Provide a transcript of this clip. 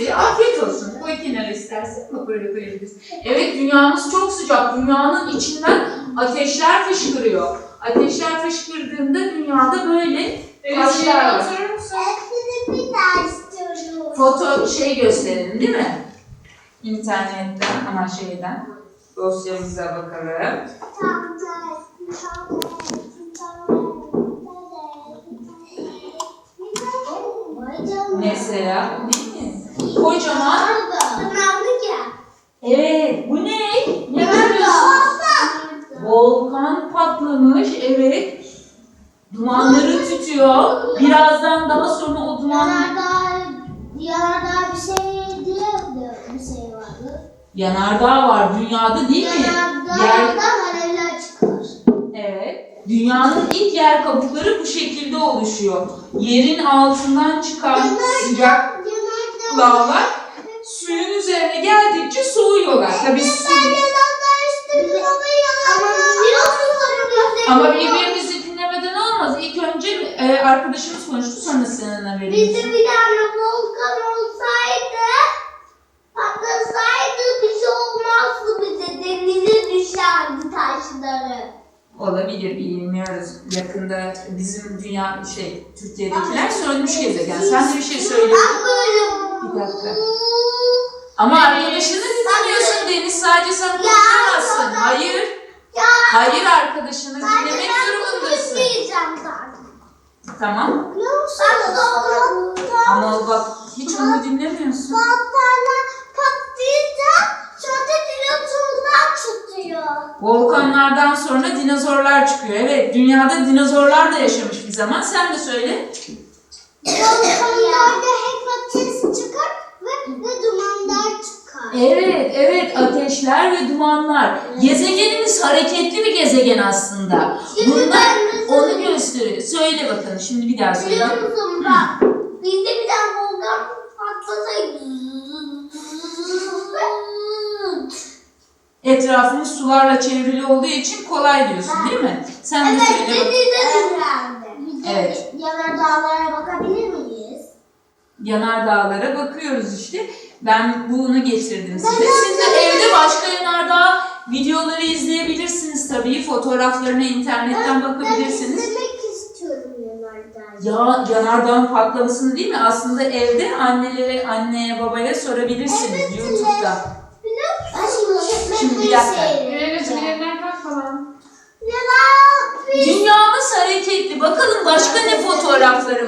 Bitti. Afiyet olsun. Koy kenara istersen. Bak böyle koyabiliriz. Evet dünyamız çok sıcak. Dünyanın içinden ateşler fışkırıyor. Ateşler fışkırdığında dünyada böyle taşlar var. Foto şey gösterelim değil mi? İnternetten ama şeyden. Dosyamıza bakalım. Mesela mi? Kocaman. Sınavlık ya. Evet bu ne? Ne görüyorsun? Volkan patlamış. Evet. Dumanları tütüyor. Birazdan daha sonra o duman Yanardağ, yanardağ bir şey diye bir şey vardı. yanardağ var dünyada değil mi? Yer, Yanardağdan alevler çıkar. evet. Dünyanın ilk yer kabukları bu şekilde oluşuyor. Yerin altından çıkan sıcak Lavlar suyun üzerine geldikçe soğuyorlar. Tabii su Ama birbirimizi dinlemeden olmaz. İlk önce e, arkadaşımız konuştu sonra seninle vereyim. Bizde bir tane volkan olsaydı patlasaydı bir şey olmazdı bize denize düşerdi taşları. Olabilir bilmiyoruz. Yakında bizim dünya şey Türkiye'dekiler sönmüş gezegen. Sen de bir şey söyle. Ben böyle Bir dakika. Ama arkadaşını dinliyorsun Deniz. Sadece sen konuşamazsın. Hayır. Ya Hayır arkadaşını dinlemek durumundasın. Tamam. Ama o bak hiç onu dinlemiyorsun. Patlarla patlayınca sonra dinozorlar çıkıyor. Volkanlardan sonra dinozorlar çıkıyor. Evet, dünyada dinozorlar da yaşamış bir zaman. Sen de söyle. Volkanlarda hep ateş çıkar ve, ve dumanlar çıkar. Evet, evet. Ateşler ve dumanlar. Gezegenimiz hareketli bir gezegen aslında. Şimdi Bunlar ben onu gösteriyor. Söyle bakalım. Şimdi bir daha söyle. Biliyor musun bak? Bizde bir tane volkan patlasaydı. Etrafımız sularla çevrili olduğu için kolay diyorsun değil mi? Sen de Evet, söyle düşerdi. Biz de Evet. miyiz? Yanardağlara bakıyoruz işte. Ben bunu getirdim size. Siz de evde başka yanardağ videoları izleyebilirsiniz tabii. Fotoğraflarına internetten bakabilirsiniz. Ben izlemek istiyorum yanardağ. Ya yanardağın patlamasını değil mi? Aslında evde annelere, anneye, babaya sorabilirsiniz YouTube'da. Ben şimdi Şimdi bir dakika. Dünyamız hareketli. Bakalım başka ne fotoğrafları